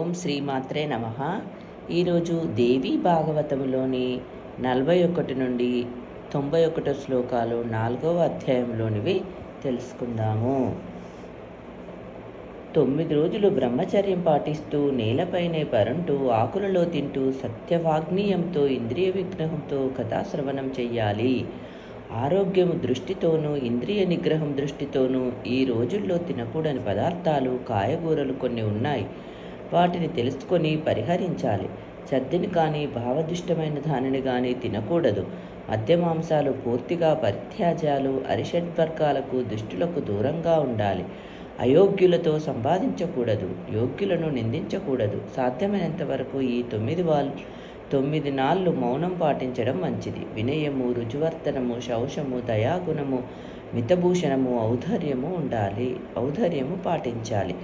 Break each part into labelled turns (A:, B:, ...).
A: ఓం శ్రీమాత్రే నమ. ఈరోజు దేవి భాగవతములోని నలభై ఒకటి నుండి తొంభై ఒకటో శ్లోకాలు నాలుగవ అధ్యాయంలోనివి తెలుసుకుందాము. తొమ్మిది రోజులు బ్రహ్మచర్యం పాటిస్తూ నేలపైనే పరంటూ ఆకులలో తింటూ సత్యవాగ్నీయంతో ఇంద్రియ విగ్రహంతో కథాశ్రవణం చెయ్యాలి. ఆరోగ్యము దృష్టితోనూ ఇంద్రియ నిగ్రహం దృష్టితోనూ ఈ రోజుల్లో తినకూడని పదార్థాలు కాయగూరలు కొన్ని ఉన్నాయి. వాటిని తెలుసుకొని పరిహరించాలి. చద్దిని కానీ భావదుష్టమైన దానిని కానీ తినకూడదు. మద్య మాంసాలు పూర్తిగా పరిత్యాజాలు అరిషడ్వర్గాలకు దుష్టులకు దూరంగా ఉండాలి. అయోగ్యులతో సంపాదించకూడదు యోగ్యులను నిందించకూడదు. సాధ్యమైనంత వరకు ఈ తొమ్మిది వాళ్ళు తొమ్మిది నాళ్ళు మౌనం పాటించడం మంచిది. వినయము రుజువర్తనము శౌషము దయాగుణము మితభూషణము ఔధర్యము ఉండాలి. ఔధర్యము పాటించాలి.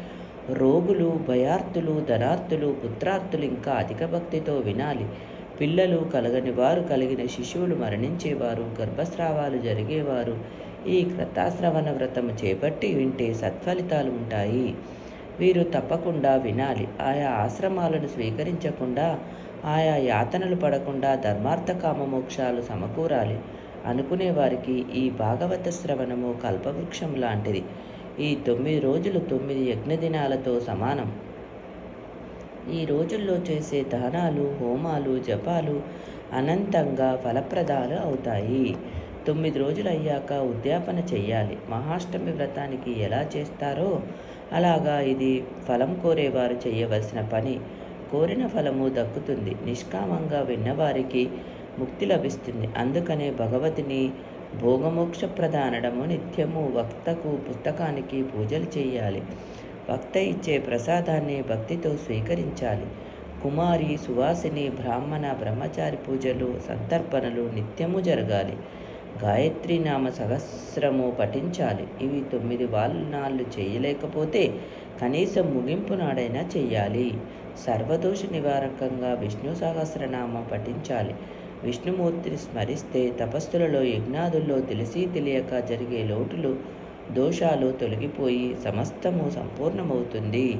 A: రోగులు భయార్థులు ధనార్థులు పుత్రార్థులు ఇంకా అధిక భక్తితో వినాలి. పిల్లలు కలగని వారు కలిగిన శిశువులు మరణించేవారు గర్భస్రావాలు జరిగేవారు. ఈ కృతాశ్రవణ వ్రతము చేపట్టి వింటే సత్ఫలితాలు ఉంటాయి. వీరు తప్పకుండా వినాలి. ఆయా ఆశ్రమాలను స్వీకరించకుండా ఆయా యాతనలు పడకుండా ధర్మార్థ కామమోక్షాలు సమకూరాలి. అనుకునే వారికి ఈ భాగవత శ్రవణము కల్పవృక్షం లాంటిది. ఈ తొమ్మిది రోజులు తొమ్మిది యజ్ఞదినాలతో సమానం. ఈ రోజుల్లో చేసే దానాలు హోమాలు జపాలు అనంతంగా ఫలప్రదాలు అవుతాయి. తొమ్మిది రోజులు అయ్యాక ఉద్యాపన చెయ్యాలి. మహాష్టమి వ్రతానికి ఎలా చేస్తారో అలాగా ఇది ఫలం కోరేవారు చేయవలసిన పని. కోరిన ఫలము దక్కుతుంది. నిష్కామంగా విన్నవారికి ముక్తి లభిస్తుంది. అందుకనే భగవతిని భోగమోక్ష ప్రధానడము నిత్యము వక్తకు పుస్తకానికి పూజలు చేయాలి. వక్త ఇచ్చే ప్రసాదాన్ని భక్తితో స్వీకరించాలి. కుమారి సువాసిని బ్రాహ్మణ బ్రహ్మచారి పూజలు సంతర్పణలు నిత్యము జరగాలి. గాయత్రి నామ సహస్రము పఠించాలి. ఇవి తొమ్మిది నాళ్ళు చేయలేకపోతే కనీసం ముగింపు నాడైనా చెయ్యాలి. సర్వదోష నివారకంగా విష్ణు సహస్రనామం పఠించాలి. విష్ణుమూర్తిని స్మరిస్తే తపస్సులలో యజ్ఞాదుల్లో తెలిసి తెలియక జరిగే లోటులు దోషాలు తొలగిపోయి సమస్తము సంపూర్ణమవుతుంది.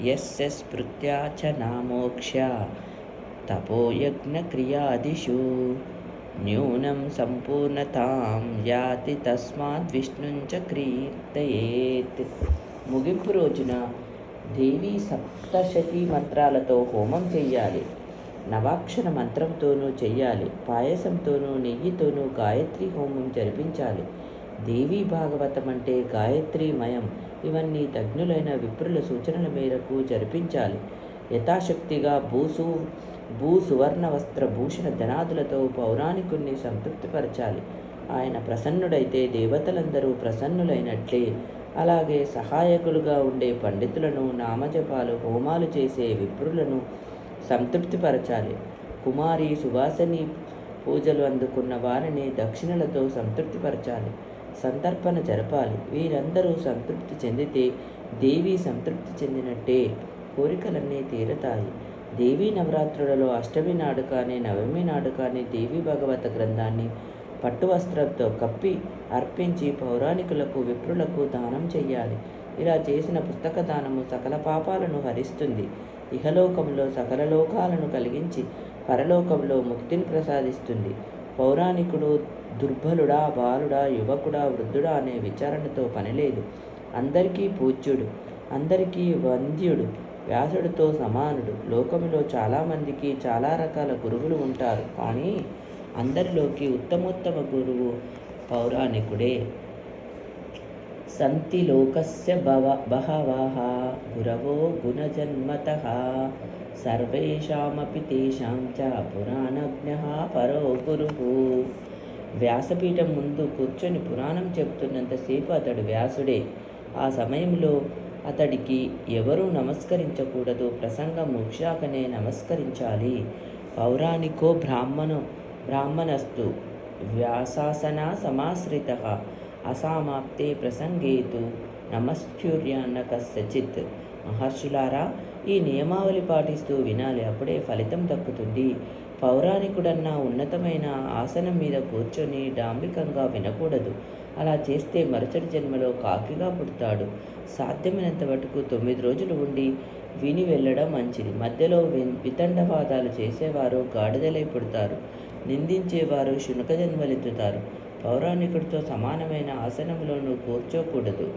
A: ఎస్ఎస్ స్మృత్యాచ నామోక్ష. తపోయజ్ఞ క్రియాదిషు. న్యూనం సంపూర్ణతాం యాతి తస్మాత్ విష్ణుంచ క్రీర్తయేత్ ముగింపు రోజున దేవీ సప్తశతి మంత్రాలతో హోమం చెయ్యాలి. నవాక్షర మంత్రంతోనూ చెయ్యాలి. పాయసంతోనూ నెయ్యితోనూ గాయత్రి హోమం జరిపించాలి. దేవీ భాగవతం అంటే గాయత్రీమయం ఇవన్నీ తజ్ఞులైన విప్రుల సూచనల మేరకు జరిపించాలి. యథాశక్తిగా భూసు భూ సువర్ణ వస్త్ర భూషణ ధనాదులతో పౌరాణికుణ్ణి సంతృప్తిపరచాలి. ఆయన ప్రసన్నుడైతే దేవతలందరూ ప్రసన్నులైనట్లే. అలాగే సహాయకులుగా ఉండే పండితులను నామజపాలు హోమాలు చేసే విప్రులను సంతృప్తిపరచాలి. కుమారి సువాసని పూజలు అందుకున్న వారిని దక్షిణలతో సంతృప్తిపరచాలి. సంతర్పణ జరపాలి. వీరందరూ సంతృప్తి చెందితే దేవి సంతృప్తి చెందినట్టే. కోరికలన్నీ తీరతాయి. దేవీ నవరాత్రులలో అష్టమి నాడు కానీ నవమి నాడు కానీ దేవి భగవత గ్రంథాన్ని పట్టు వస్త్రంతో కప్పి అర్పించి పౌరాణికులకు విప్రులకు దానం చెయ్యాలి. ఇలా చేసిన పుస్తక దానము సకల పాపాలను హరిస్తుంది. ఇహలోకంలో సకల లోకాలను కలిగించి పరలోకంలో ముక్తిని ప్రసాదిస్తుంది. పౌరాణికుడు దుర్బలుడా బాలుడా యువకుడా వృద్ధుడా అనే విచారణతో పనిలేదు. అందరికీ పూజ్యుడు అందరికీ వంద్యుడు వ్యాసుడితో సమానుడు. లోకములో చాలామందికి చాలా రకాల గురువులు ఉంటారు. కానీ అందరిలోకి ఉత్తమోత్తమ గురువు పౌరాణికుడే. సంతి లోకస్య భవ గురవో గుణజన్మత సర్వేషామపి తేషాం చ పురాణజ్ఞ పరో గురువు. వ్యాసపీఠం ముందు కూర్చొని పురాణం చెబుతున్నంతసేపు అతడు వ్యాసుడే. ఆ సమయంలో అతడికి ఎవరూ నమస్కరించకూడదు ప్రసంగం ముక్షాకనే నమస్కరించాలి. పౌరాణికో బ్రాహ్మణో బ్రాహ్మణస్తు వ్యాసాసనా సమాశ్రిత అసామాప్తే ప్రసంగేతు నమస్ఫ్యూర్యాన్న కస్యచిత్ మహర్షులారా ఈ నియమావళి పాటిస్తూ వినాలి. అప్పుడే ఫలితం దక్కుతుంది. పౌరాణికుడన్న ఉన్నతమైన ఆసనం మీద కూర్చొని డాంబికంగా వినకూడదు. అలా చేస్తే మరుసటి జన్మలో కాకిగా పుడతాడు. సాధ్యమైనంత మటుకు తొమ్మిది రోజులు ఉండి విని వెళ్ళడం మంచిది. మధ్యలో వితండవాదాలు చేసేవారు గాడిదలై పుడతారు నిందించేవారు శునక జన్మలెత్తుతారు. పౌరాణికుడితో సమానమైన ఆసనంలోనూ కూర్చోకూడదు.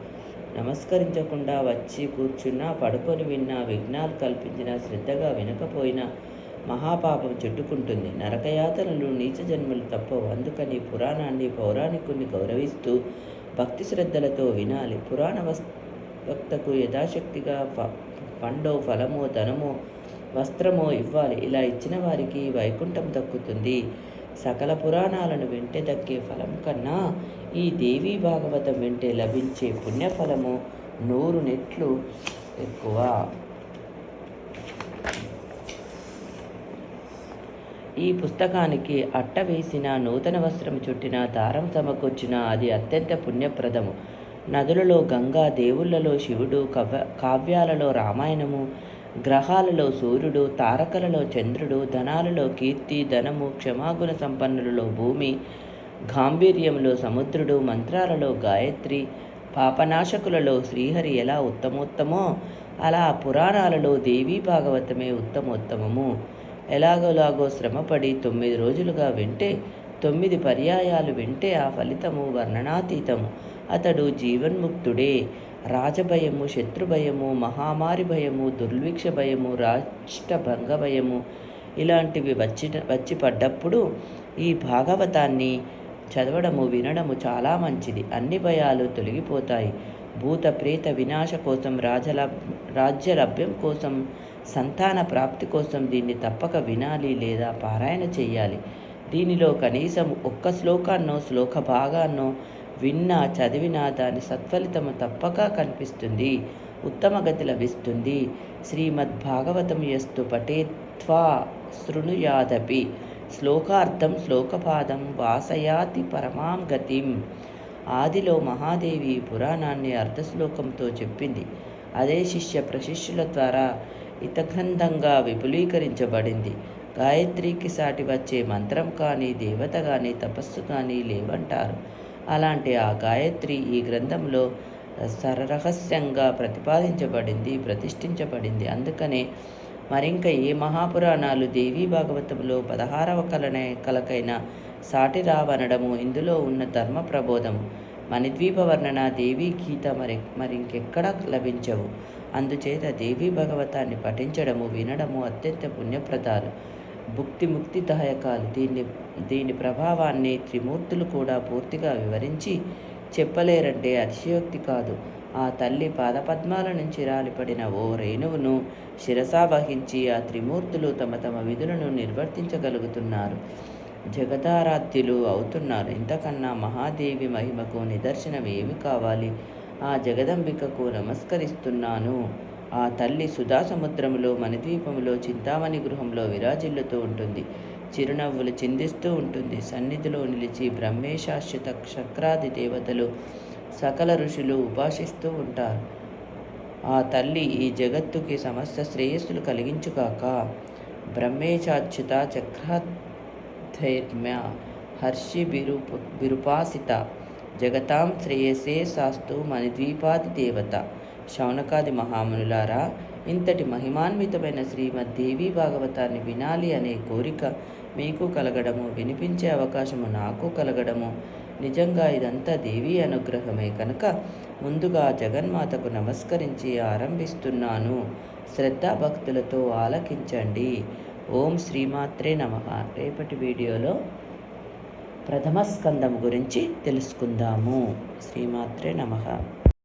A: నమస్కరించకుండా వచ్చి కూర్చున్నా పడుకొని విన్నా విఘ్నాలు కల్పించినా శ్రద్ధగా వినకపోయినా మహాపాపం చుట్టుకుంటుంది. నరకయాతనలు నీచ జన్మలు తప్పవు. అందుకని పురాణాన్ని పౌరాణికుని గౌరవిస్తూ భక్తి శ్రద్ధలతో వినాలి. పురాణ వస్- వక్తకు యథాశక్తిగా పండో ఫలమో ధనమో వస్త్రమో ఇవ్వాలి. ఇలా ఇచ్చిన వారికి వైకుంఠం దక్కుతుంది. సకల పురాణాలను వింటే దక్కే ఫలం కన్నా ఈ దేవీ భాగవతం వింటే లభించే పుణ్యఫలము నూరు నెట్లు ఎక్కువ. ఈ పుస్తకానికి అట్ట వేసిన నూతన వస్త్రం చుట్టిన దారం సమకూర్చిన అది అత్యంత పుణ్యప్రదము. నదులలో గంగా దేవుళ్ళలో శివుడు కవ కావ్యాలలో రామాయణము గ్రహాలలో సూర్యుడు తారకలలో చంద్రుడు ధనాలలో కీర్తి ధనము క్షమాగుణ సంపన్నులలో భూమి గాంభీర్యంలో సముద్రుడు మంత్రాలలో గాయత్రి పాపనాశకులలో శ్రీహరి ఎలా ఉత్తమోత్తమో అలా పురాణాలలో దేవీ భాగవతమే ఉత్తమోత్తమము. ఎలాగోలాగో శ్రమపడి తొమ్మిది రోజులుగా వింటే తొమ్మిది పర్యాయాలు వింటే ఆ ఫలితము వర్ణనాతీతము. అతడు జీవన్ముక్తుడే. రాజభయము శత్రుభయము మహామారి భయము దుర్విక్ష భయము రాష్ట్రభంగ భయము ఇలాంటివి వచ్చి వచ్చి పడ్డప్పుడు ఈ భాగవతాన్ని చదవడము వినడము చాలా మంచిది. అన్ని భయాలు తొలగిపోతాయి. భూత ప్రేత వినాశ కోసం రాజల రాజ్యలభ్యం కోసం సంతాన ప్రాప్తి కోసం దీన్ని తప్పక వినాలి లేదా పారాయణ చేయాలి. దీనిలో కనీసం ఒక్క శ్లోకాన్నో శ్లోక భాగాన్నో విన్నా చదివినా దాని సత్ఫలితము తప్పక కనిపిస్తుంది ఉత్తమ గతి లభిస్తుంది. శ్రీమద్ భాగవతం యస్తు పఠేత్వా శృణుయాదపి. శ్లోకార్థం శ్లోకపాదం వాసయాతి పరమాం గతిం. ఆదిలో మహాదేవి పురాణాన్ని అర్ధశ్లోకంతో చెప్పింది. అదే శిష్య ప్రశిష్యుల ద్వారా ఇతగ్రంథంగా విపులీకరించబడింది. గాయత్రికి సాటి వచ్చే మంత్రం కానీ దేవత కానీ తపస్సు కానీ లేవంటారు. అలాంటి ఆ గాయత్రి ఈ గ్రంథంలో సరరహస్యంగా ప్రతిపాదించబడింది ప్రతిష్ఠించబడింది. అందుకనే మరింక ఏ మహాపురాణాలు దేవీ భాగవతంలో పదహారవ కలనే కలకైన సాటి రావనడము ఇందులో ఉన్న ధర్మ ప్రబోధము మణిద్వీప వర్ణన దేవీ గీత మరి మరింకెక్కడా లభించవు. అందుచేత దేవీ భగవతాన్ని పఠించడము వినడము అత్యంత పుణ్యప్రదాలు. భుక్తి ముక్తిదాయకాలు దీన్ని దీని ప్రభావాన్ని త్రిమూర్తులు కూడా పూర్తిగా వివరించి చెప్పలేరంటే అతిశయోక్తి కాదు. ఆ తల్లి పాదపద్మాల నుంచి రాలిపడిన ఓ రేణువును శిరసా వహించి ఆ త్రిమూర్తులు తమ తమ విధులను నిర్వర్తించగలుగుతున్నారు. జగదారాధ్యులు అవుతున్నారు. ఇంతకన్నా మహాదేవి మహిమకు నిదర్శనం ఏమి కావాలి? ఆ జగదంబికకు నమస్కరిస్తున్నాను. ఆ తల్లి సుధా సముద్రములో మణిద్వీపములో చింతామణి గృహంలో విరాజిల్లుతూ ఉంటుంది. చిరునవ్వులు చిందిస్తూ ఉంటుంది. సన్నిధిలో నిలిచి బ్రహ్మేశాశ్వత చక్రాది దేవతలు సకల ఋషులు ఉపాసిస్తూ ఉంటారు. ఆ తల్లి ఈ జగత్తుకి సమస్త శ్రేయస్సులు కలిగించుగాక బ్రహ్మేశాచ్యుత చక్రధైర్మ్య హర్షి విరూప బిరుపాసిత జగతాం శ్రేయసే శాస్తు మణిద్వీపాది దేవత. శౌనకాది మహామునులారా ఇంతటి మహిమాన్వితమైన శ్రీమద్ దేవీ భాగవతాన్ని వినాలి అనే కోరిక మీకు కలగడము వినిపించే అవకాశము నాకు కలగడము. నిజంగా ఇదంతా దేవీ అనుగ్రహమే కనుక ముందుగా జగన్మాతకు నమస్కరించి ఆరంభిస్తున్నాను. శ్రద్ధాభక్తులతో ఆలకించండి. ఓం శ్రీమాత్రే నమ. రేపటి వీడియోలో ప్రథమ స్కందం గురించి తెలుసుకుందాము. శ్రీమాత్రే నమ.